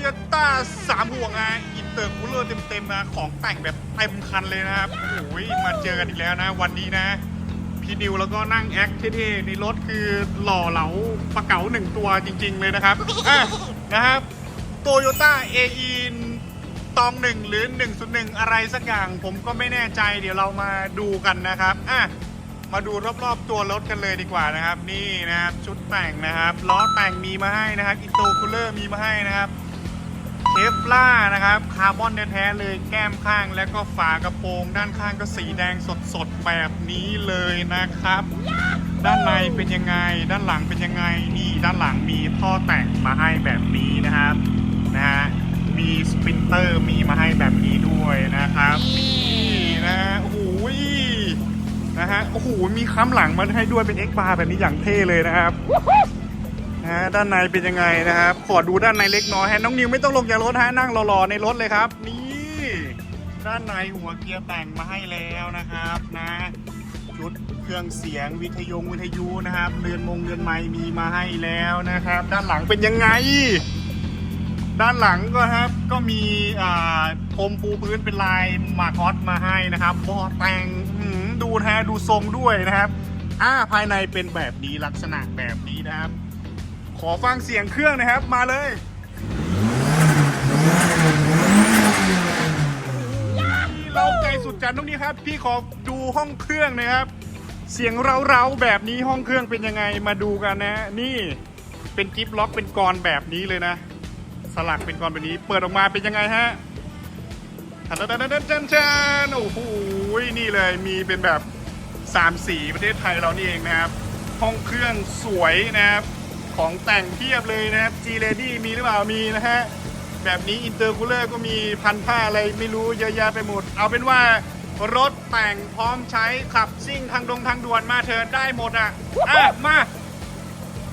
โยต้าสามห่วงอะอินเตอร์คูลเลอร์เต็มๆนะของแต่งแบบเต็มคันเลยนะครับโอ้ยมาเจอกันอีกแล้วนะ วันนี้นะ พี่ดิวแล้วก็นั่งแอคเท่ๆในรถคือหล่อเหลาปลาเก๋าหนึ่งตัวจริง ๆ เลยนะครับอะนะครับโตโยต้าเอีตองหนึ่งหรือ 101 อะไรสักอย่างผมก็ไม่แน่ใจเดี๋ยวเรามาดูกันนะครับอะมาดูรอบๆตัวรถกันเลยดีกว่านะครับ นี่นะครับชุดแต่งนะครับล้อแต่งมีมาให้นะครับอินโตคูลเลอร์มีมาให้นะครับ เทฟล่านะครับ คาร์บอนแท้ๆเลยแก้มข้างแล้วก็ฝากระโปรง ด้านข้างก็สีแดงสดๆแบบนี้เลยนะครับ ด้านในเป็นยังไง ด้านหลังเป็นยังไง นี่ด้านหลังมีท่อแต่งมาให้แบบนี้นะครับนะฮะมีสปรินเตอร์มีมาให้แบบนี้ด้วยนะครับนี่นะฮะโอ้โหนะฮะโอ้โหมีค้ำหลังมาให้ด้วยเป็น X bar แบบนี้อย่างเท่เลยนะครับ นะด้านในเป็นยังไงนะครับ ขอดูด้านในเล็กน้อยฮะน้องนิวไม่ต้องลงจากรถฮะนั่งรอๆในรถเลยครับ นี่ ด้านในหัวเกียร์แต่งมาให้แล้วนะครับนะชุดเครื่องเสียงวิทยุวิทยุนะครับเรือนมงเรือนไม้มีมาให้แล้วนะครับ ด้านหลังเป็นยังไง ด้านหลังก็ครับก็มีอ่าพรมปูพื้นเป็นลายมาคอสมาให้นะครับบอแต่งดูนะฮดูทรงด้วยนะครับอ่าภายในเป็นแบบนี้ลักษณะแบบนี้นะครับ อฟังเสียงเครื่องนะครับ มาเลยเราไก่สุดจันตรงนี้ครับ พี่ขอดูห้องเครื่องนะครับ เสียงเร้าๆแบบนี้ห้องเครื่องเป็นยังไงมาดูกันนะ นี่เป็นกิฟล็อกเป็นกรแบบนี้เลยนะ สลักเป็นกรแบบนี้ เปิดออกมาเป็นยังไงฮะทันทันทันทันทันทันโอ้โหนี่เลยมีเป็นแบบสามสีประเทศไทยเรานี่เองนะครับ ห้องเครื่องสวยนะครับ ของแต่งเทียบเลยนะครับ G Lady มีหรือเปล่ามีนะฮะแบบนี้อินเตอร์คูลเลอร์ก็มีพันผ้าอะไรไม่รู้เยอะแยะไปหมด เอาเป็นว่ารถแต่งพร้อมใช้ขับซิ่งทางดงทางด่วนมาเถิดได้หมดอะอะมา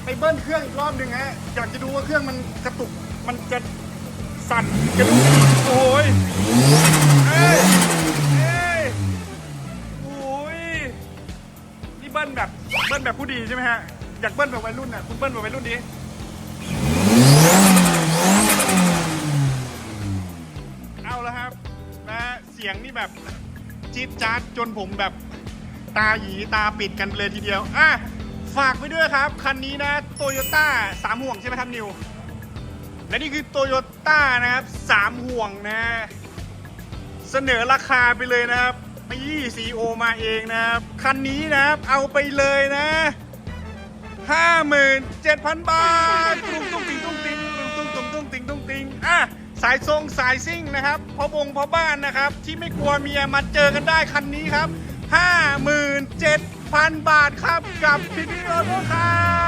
ไปเบิ้ลเครื่องอีกรอบหนึ่งฮะอยากจะดูว่าเครื่องมันกระตุกมันจะสั่นกระดูกโอ้ยเอ้ยเอ้ยโอ้ยนี่เบิ้ลแบบเบิ้ลแบบผู้ดีใช่ไหมฮะ อยากเบิ้ลแบบวัยรุ่นอะคุณเบิ้ลแบบวัยรุ่นดิเอาแล้วครับนะฮะเสียงนี่แบบจี๊ดจ๊าดจนผมแบบตาหยีตาปิดกันเลยทีเดียวอะฝากไว้ด้วยครับ คันนี้นะโตโยต้าสามห่วงใช่ไหมครับนิว และนี่คือโตโยต้านะครับสามห่วงนะ เสนอราคาไปเลยนะครับไม่ยี่ซีโอมาเองนะครับ คันนี้นะครับ เอาไปเลยนะ ห้าหมื่นเจ็ดพันบาทตุ้งตุ้งติงตุ้งติงตุ้งตุ้งตุ้งติงตุ้งติงอะสายทรงสายซิ่งนะครับพ่อบงพ่อบ้านนะครับ ที่ไม่กลัวเมียมาเจอกันได้คันนี้ครับห้าหมื่นเจ็ดพันบาทครับกับพิพิธภัณฑ์ค่ะวู้ฮู้